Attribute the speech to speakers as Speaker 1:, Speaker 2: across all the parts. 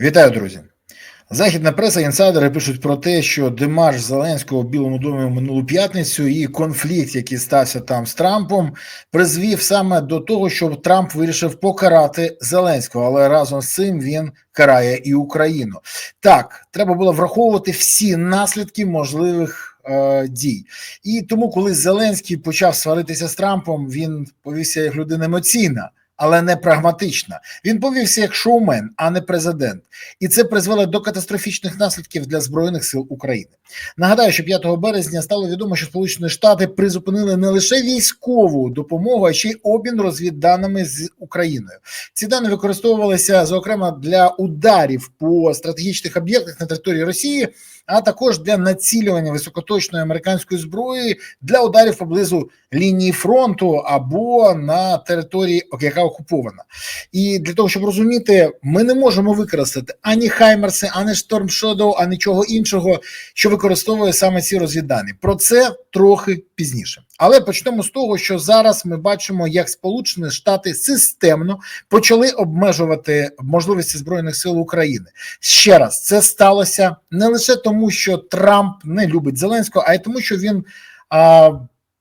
Speaker 1: Вітаю, друзі. Західна преса інсайдери пишуть про те, що демарш Зеленського в Білому домі в минулу п'ятницю і конфлікт, який стався там з Трампом, призвів саме до того, що Трамп вирішив покарати Зеленського, але разом з цим він карає і Україну. Так, треба було враховувати всі наслідки можливих е, дій. І тому, коли Зеленський почав сваритися з Трампом, він повівся як людина емоційна. Але не прагматична. Він повівся як шоумен, а не президент, і це призвело до катастрофічних наслідків для збройних сил України. Нагадаю, що 5 березня стало відомо, що Сполучені Штати призупинили не лише військову допомогу, а ще й обмін розвідданими з Україною. Ці дані використовувалися зокрема для ударів по стратегічних об'єктах на території Росії, а також для націлювання високоточної американської зброї для ударів поблизу лінії фронту або на території, яка окупована. І для того, щоб розуміти, ми не можемо використати ані Хаймерси, ані Storm Shadow, ані чого іншого, що використовує саме ці розвіддані. Про це трохи пізніше. Але почнемо з того, що зараз ми бачимо, як Сполучені Штати системно почали обмежувати можливості збройних сил України. Ще раз це сталося не лише тому, що Трамп не любить Зеленського, а й тому, що він а,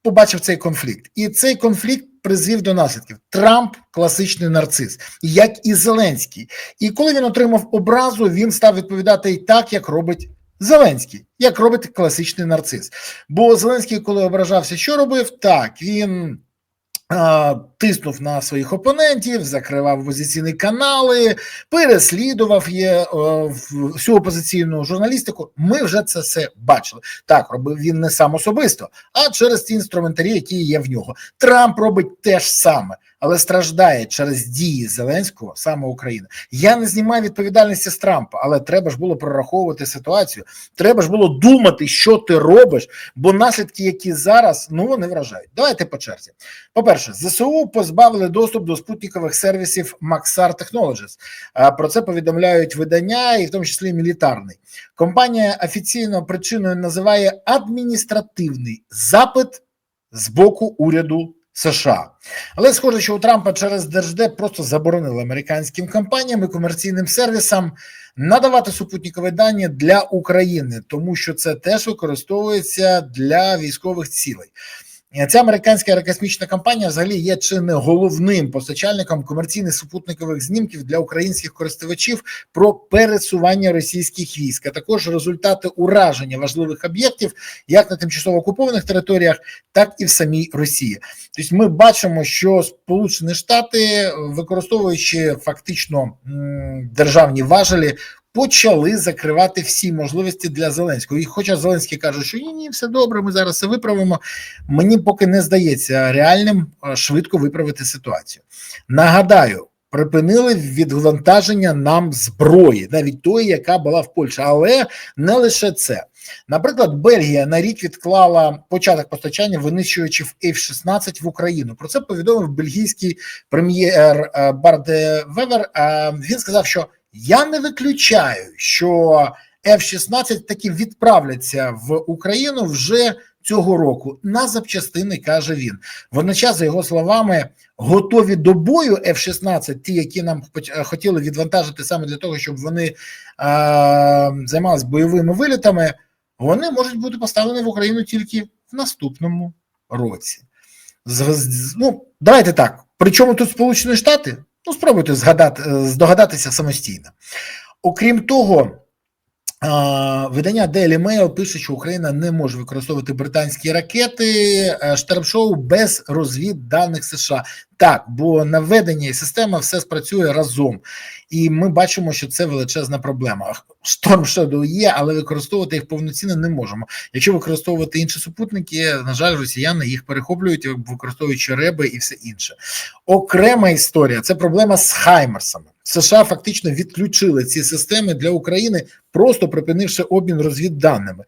Speaker 1: побачив цей конфлікт, і цей конфлікт. Призвів до наслідків Трамп класичний нарцис, як і Зеленський. І коли він отримав образу, він став відповідати і так, як робить Зеленський, як робить класичний нарцис. Бо Зеленський, коли ображався, що робив? Так, він а, тиснув на своїх опонентів, закривав опозиційні канали, переслідував є всю опозиційну журналістику. Ми вже це все бачили. Так, робив він не сам особисто, а через ті інструментарі, які є в нього. Трамп робить те ж саме. Але страждає через дії Зеленського саме Україна. Я не знімаю відповідальності з Трампа, але треба ж було прораховувати ситуацію. Треба ж було думати, що ти робиш, бо наслідки, які зараз ну вони вражають. Давайте по черзі. По перше, зсу позбавили доступ до спутникових сервісів Maxar Technologies. Про це повідомляють видання, і в тому числі мілітарний. Компанія офіційно причиною називає адміністративний запит з боку уряду. США, але схоже, що у Трампа через Держдеп просто заборонили американським компаніям і комерційним сервісам надавати супутникові дані для України, тому що це теж використовується для військових цілей. Ця американська аерокосмічна компанія взагалі є чи не головним постачальником комерційних супутникових знімків для українських користувачів про пересування російських військ, а також результати ураження важливих об'єктів як на тимчасово окупованих територіях, так і в самій Росії. Тобто, ми бачимо, що Сполучені Штати, використовуючи фактично державні важелі, почали закривати всі можливості для Зеленського. І хоча Зеленський каже, що ні, ні, все добре, ми зараз все виправимо. Мені поки не здається реальним швидко виправити ситуацію. Нагадаю. Припинили відвантаження нам зброї, навіть тої, яка була в Польщі, але не лише це. Наприклад, Бельгія на рік відклала початок постачання винищувачів F-16 в Україну. Про це повідомив бельгійський прем'єр Барде Вевер. Він сказав, що я не виключаю, що F-16 таки відправляться в Україну вже цього року на запчастини, каже він. Водночас, за його словами, готові до бою F-16, ті, які нам хотіли відвантажити саме для того, щоб вони е, займалися бойовими вилітами, вони можуть бути поставлені в Україну тільки в наступному році. З, ну, Давайте так. Причому тут Сполучені Штати? Ну, спробуйте згадати, здогадатися самостійно. Окрім того, видання Daily Mail пише, що Україна не може використовувати британські ракети Штермшоу без розвідданих США. Так, бо наведення і система все спрацює разом, і ми бачимо, що це величезна проблема. Шторм Shadow є, але використовувати їх повноцінно не можемо. Якщо використовувати інші супутники, на жаль, росіяни їх перехоплюють, використовуючи реби і все інше. Окрема історія це проблема з Хаймерсами. США фактично відключили ці системи для України, просто припинивши обмін розвідданими.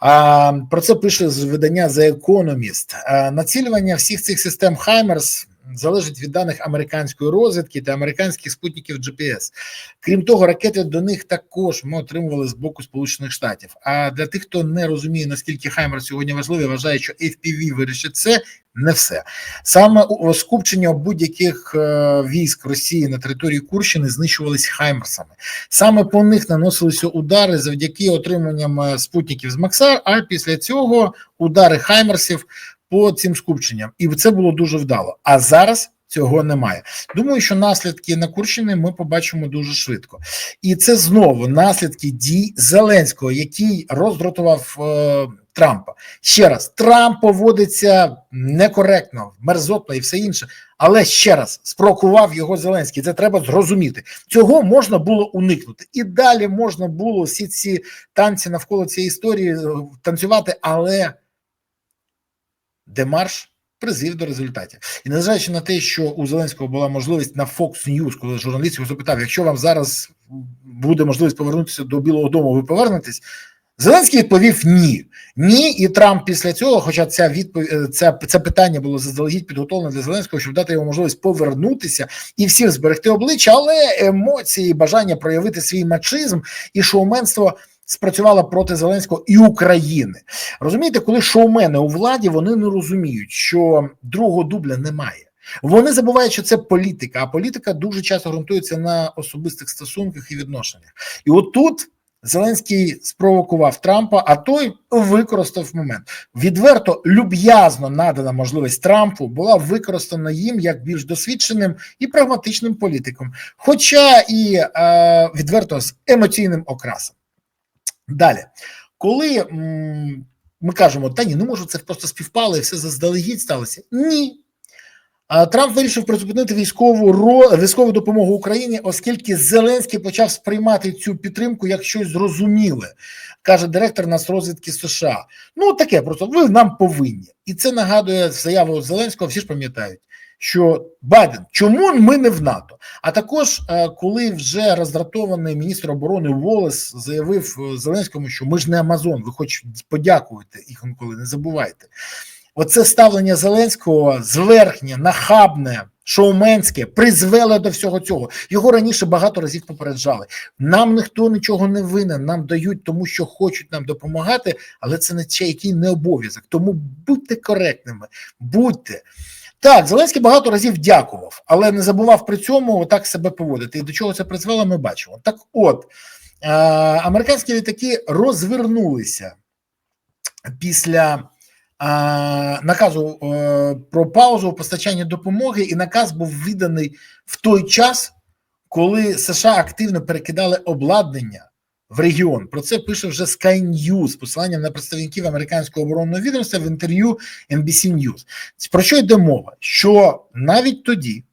Speaker 1: А, Про це пише з видання The Economist. А, Націлювання всіх цих систем Хаймерс залежить від даних американської розвідки та американських спутників GPS. Крім того, ракети до них також ми отримували з боку Сполучених Штатів. А для тих, хто не розуміє наскільки Хаймер сьогодні важливий, вважає, що FPV вирішить це. Не все саме скупчення будь-яких е, військ Росії на території Курщини знищувались Хаймерсами. Саме по них наносилися удари завдяки отриманням е, спутників з Максар. А після цього удари Хаймерсів по цим скупченням, і це було дуже вдало. А зараз цього немає. Думаю, що наслідки на Курщині ми побачимо дуже швидко, і це знову наслідки дій Зеленського, який роздратував е, Трампа. Ще раз Трамп поводиться некоректно, мерзотно і все інше. Але ще раз спровокував його Зеленський. Це треба зрозуміти. Цього можна було уникнути, і далі можна було всі ці танці навколо цієї історії е, танцювати, але демарш призвів до результатів. І незважаючи на те, що у Зеленського була можливість на Fox News, коли журналіст його запитав, якщо вам зараз буде можливість повернутися до Білого Дому, ви повернетесь. Зеленський відповів ні. Ні, і Трамп після цього, хоча ця відповідь це, це питання було заздалегідь підготовлено для Зеленського, щоб дати йому можливість повернутися і всім зберегти обличчя, але емоції, бажання проявити свій мачизм і шоуменство спрацювала проти Зеленського і України. Розумієте, коли шоумени у владі вони не розуміють, що другого дубля немає. Вони забувають, що це політика, а політика дуже часто ґрунтується на особистих стосунках і відношеннях. І от тут Зеленський спровокував Трампа, а той використав момент. Відверто люб'язно надана можливість Трампу була використана їм як більш досвідченим і прагматичним політиком, хоча і е, відверто з емоційним окрасом. Далі, коли м, ми кажемо, та ні, не можу, це просто співпало і все заздалегідь сталося. Ні. Трамп вирішив призупинити військову військову допомогу Україні, оскільки Зеленський почав сприймати цю підтримку як щось зрозуміле, каже директор Нацрозвідки США. Ну таке просто ви нам повинні, і це нагадує заяву Зеленського. Всі ж пам'ятають, що Байден, чому ми не в НАТО? А також е, коли вже роздратований міністр оборони Волес заявив е, Зеленському, що ми ж не Амазон, ви хоч подякуєте їх інколи, не забувайте. Оце ставлення Зеленського зверхнє, нахабне, шоуменське призвело до всього цього. Його раніше багато разів попереджали. Нам ніхто нічого не винен, нам дають, тому що хочуть нам допомагати, але це не який не обов'язок. Тому будьте коректними, будьте. Так, Зеленський багато разів дякував, але не забував при цьому отак себе поводити. І до чого це призвело, ми бачимо. Так, от е американські літаки розвернулися після е наказу е про паузу у постачанні допомоги, і наказ був відданий в той час, коли США активно перекидали обладнання в регіон. Про це пише вже Sky News посиланням на представників американського оборонного відомства в інтерв'ю NBC News. Про що йде мова? Що навіть тоді,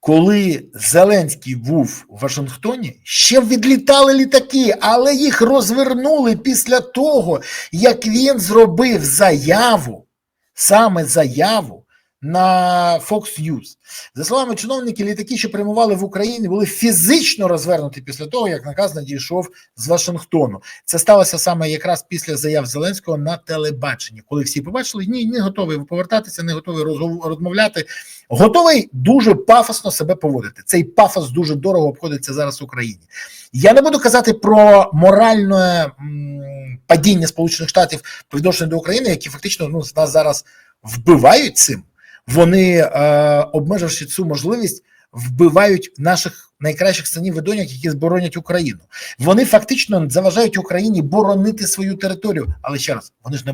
Speaker 1: коли Зеленський був в Вашингтоні, ще відлітали літаки, але їх розвернули після того, як він зробив заяву, саме заяву на Fox News. За словами чиновників, літаки, що прямували в Україні, були фізично розвернуті після того, як наказ надійшов з Вашингтону. Це сталося саме якраз після заяв Зеленського на телебаченні, коли всі побачили, ні, не готовий повертатися, не готовий розмовляти, готовий дуже пафосно себе поводити. Цей пафос дуже дорого обходиться зараз в Україні. Я не буду казати про моральне падіння Сполучених Штатів по відношенню до України, які фактично ну нас зараз вбивають цим вони, е, обмеживши цю можливість, вбивають наших найкращих синів і доньок, які зборонять Україну. Вони фактично заважають Україні боронити свою територію. Але ще раз вони ж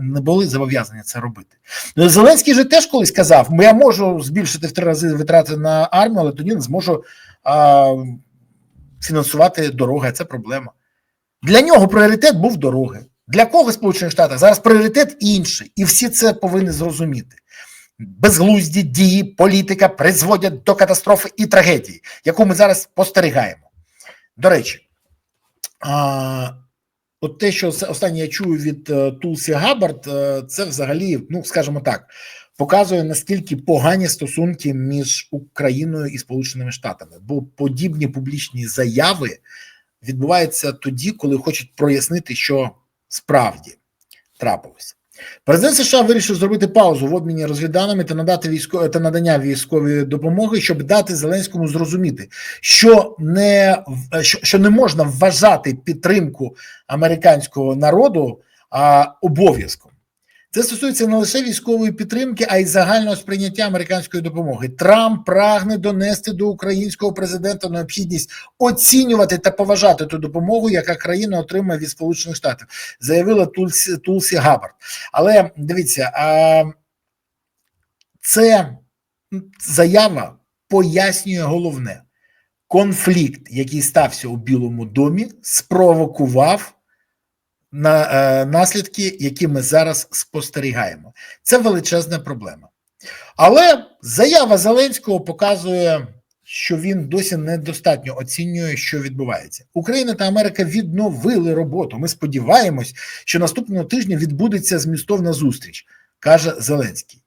Speaker 1: не були зобов'язані це робити. Ну, Зеленський же теж колись казав: я можу збільшити в три рази витрати на армію, але тоді не зможу а, фінансувати дороги. Це проблема. Для нього пріоритет був дороги. Для кого Сполучених Штатів зараз пріоритет інший, і всі це повинні зрозуміти безглузді дії політика призводять до катастрофи і трагедії, яку ми зараз спостерігаємо. До речі, от те, що останнє я чую від е, Тулсі Габард, е, це взагалі, ну скажімо так, показує наскільки погані стосунки між Україною і Сполученими Штатами, бо подібні публічні заяви відбуваються тоді, коли хочуть прояснити, що справді трапилося. Президент США вирішив зробити паузу в обміні розвідданими та надати військо та надання військової допомоги, щоб дати Зеленському зрозуміти, що не що, що не можна вважати підтримку американського народу а, обов'язком. Це стосується не лише військової підтримки, а й загального сприйняття американської допомоги. Трамп прагне донести до українського президента необхідність оцінювати та поважати ту допомогу, яка країна отримує від Сполучених Штатів, заявила Тулсі, Тулсі Габард. Але дивіться, а, це заява пояснює головне: конфлікт, який стався у Білому домі, спровокував на е, наслідки, які ми зараз спостерігаємо. Це величезна проблема. Але заява Зеленського показує, що він досі недостатньо оцінює, що відбувається. Україна та Америка відновили роботу. Ми сподіваємось, що наступного тижня відбудеться змістовна зустріч, каже Зеленський.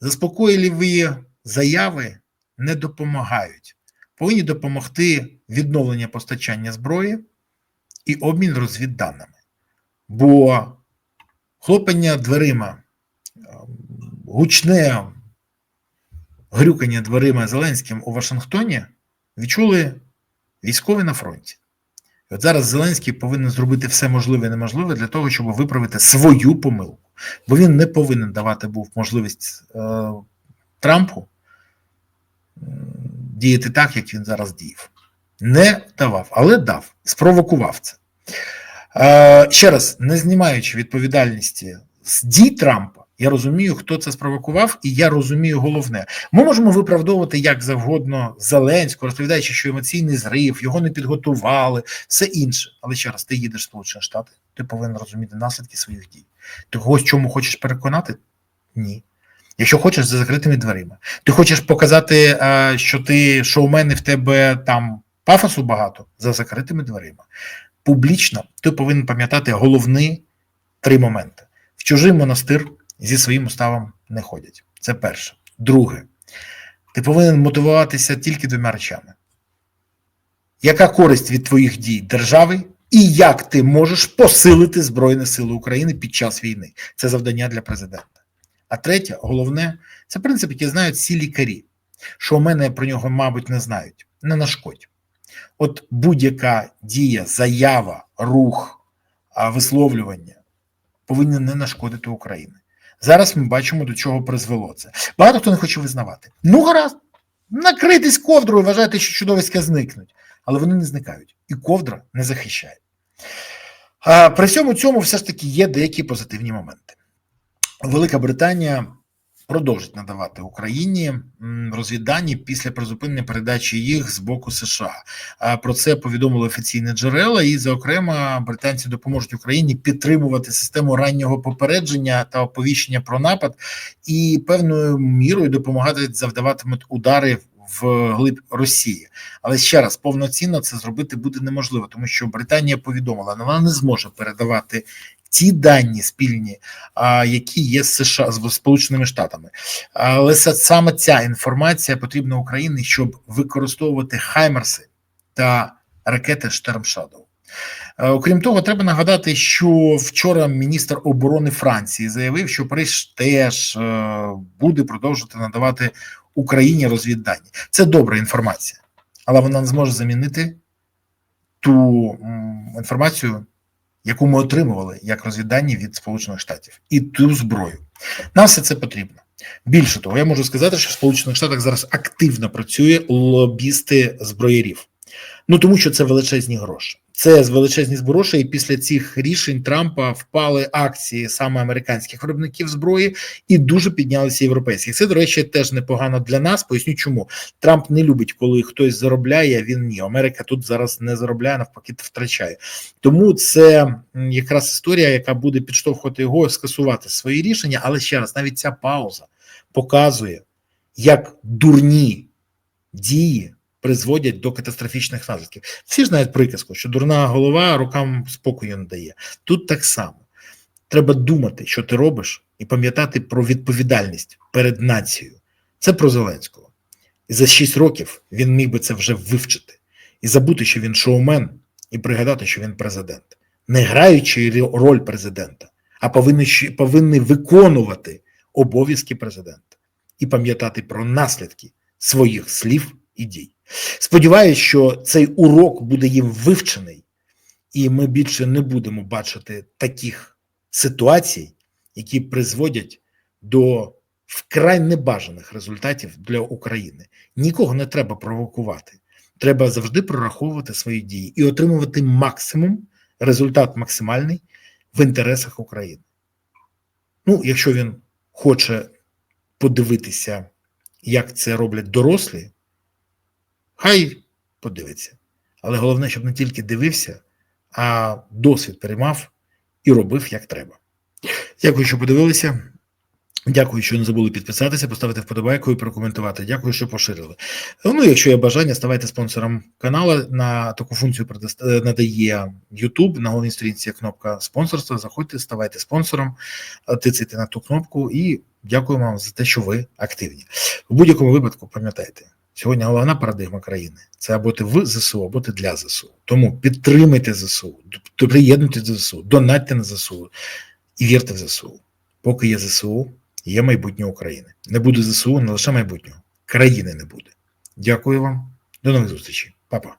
Speaker 1: Заспокійливі заяви не допомагають. Повинні допомогти відновлення постачання зброї і обмін розвідданими. Бо хлопання дверима, е, гучне грюкання дверима Зеленським у Вашингтоні відчули військові на фронті. І от зараз Зеленський повинен зробити все можливе і неможливе для того, щоб виправити свою помилку. Бо він не повинен давати був можливість е, Трампу діяти так, як він зараз діяв. Не давав, але дав, спровокував це. Е, ще раз, не знімаючи відповідальності з дій Трампа, я розумію, хто це спровокував, і я розумію головне. Ми можемо виправдовувати як завгодно Зеленського, розповідаючи, що емоційний зрив, його не підготували, все інше. Але ще раз, ти їдеш в Сполучені Штати, ти повинен розуміти наслідки своїх дій. Ти когось чому хочеш переконати? Ні. Якщо хочеш за закритими дверима, ти хочеш показати, е, що ти шоумен і в тебе там пафосу багато за закритими дверима. Публічно ти повинен пам'ятати головні три моменти: в чужий монастир зі своїм уставом не ходять. Це перше. Друге, ти повинен мотивуватися тільки двома речами: яка користь від твоїх дій держави, і як ти можеш посилити Збройні Сили України під час війни? Це завдання для президента. А третє, головне, це принцип, який знають всі лікарі. Що у мене про нього, мабуть, не знають. Не нашкодь. От будь-яка дія, заява, рух, висловлювання повинні не нашкодити Україні. Зараз ми бачимо, до чого призвело це. Багато хто не хоче визнавати. Ну, гаразд, накритись ковдрою, вважайте, що чудовиська зникнуть, але вони не зникають, і ковдра не захищає. При всьому цьому все ж таки є деякі позитивні моменти. Велика Британія продовжить надавати Україні розвіддані після призупинення передачі їх з боку США. Про це повідомили офіційні джерела, і зокрема британці допоможуть Україні підтримувати систему раннього попередження та оповіщення про напад, і певною мірою допомагати завдаватимуть удари в глиб Росії. Але ще раз повноцінно це зробити буде неможливо, тому що Британія повідомила, вона не зможе передавати. Ті дані спільні, а, які є з США з Сполученими Штатами, але саме ця інформація потрібна Україні, щоб використовувати Хаймерси та ракети Штерм Shadow. Е, Окрім того, треба нагадати, що вчора міністр оборони Франції заявив, що Париж теж е, буде продовжувати надавати Україні розвіддані. Це добра інформація, але вона не зможе замінити ту інформацію, яку ми отримували як розвіддані від Сполучених Штатів, і ту зброю. Нам все це потрібно. Більше того, я можу сказати, що в Сполучених Штатах зараз активно працює лобісти зброярів. Ну тому що це величезні гроші. Це величезні гроші, і після цих рішень Трампа впали акції саме американських виробників зброї і дуже піднялися європейські. Це, до речі, теж непогано для нас. Поясню, чому Трамп не любить, коли хтось заробляє. а Він ні. Америка тут зараз не заробляє, навпаки, втрачає. Тому це якраз історія, яка буде підштовхувати його скасувати свої рішення. Але ще раз, навіть ця пауза показує, як дурні дії призводять до катастрофічних наслідків. Всі ж знають приказку, що дурна голова рукам спокою не дає. Тут так само треба думати, що ти робиш, і пам'ятати про відповідальність перед нацією. Це про Зеленського. І за 6 років він міг би це вже вивчити і забути, що він шоумен, і пригадати, що він президент, не граючи роль президента, а повинні, ще- повинні виконувати обов'язки президента і пам'ятати про наслідки своїх слів і дій. Сподіваюсь, що цей урок буде їм вивчений, і ми більше не будемо бачити таких ситуацій, які призводять до вкрай небажаних результатів для України. Нікого не треба провокувати. Треба завжди прораховувати свої дії і отримувати максимум, результат максимальний в інтересах України. Ну, якщо він хоче подивитися, як це роблять дорослі, хай подивиться. Але головне, щоб не тільки дивився, а досвід переймав і робив як треба. Дякую, що подивилися. Дякую, що не забули підписатися, поставити вподобайку і прокоментувати. Дякую, що поширили. Ну, якщо є бажання, ставайте спонсором каналу. На таку функцію е, надає YouTube. На головній сторінці є кнопка спонсорства. Заходьте, ставайте спонсором, е, тицяйте на ту кнопку і дякую вам за те, що ви активні. В будь-якому випадку пам'ятайте, сьогодні головна парадигма країни це або ти в ЗСУ, або ти для ЗСУ. Тому підтримайте ЗСУ, приєднуйтесь до ЗСУ, донатьте на ЗСУ і вірте в ЗСУ. Поки є ЗСУ, є майбутнє України. Не буде ЗСУ, не лише майбутнього. Країни не буде. Дякую вам. До нових зустрічей. Па-па.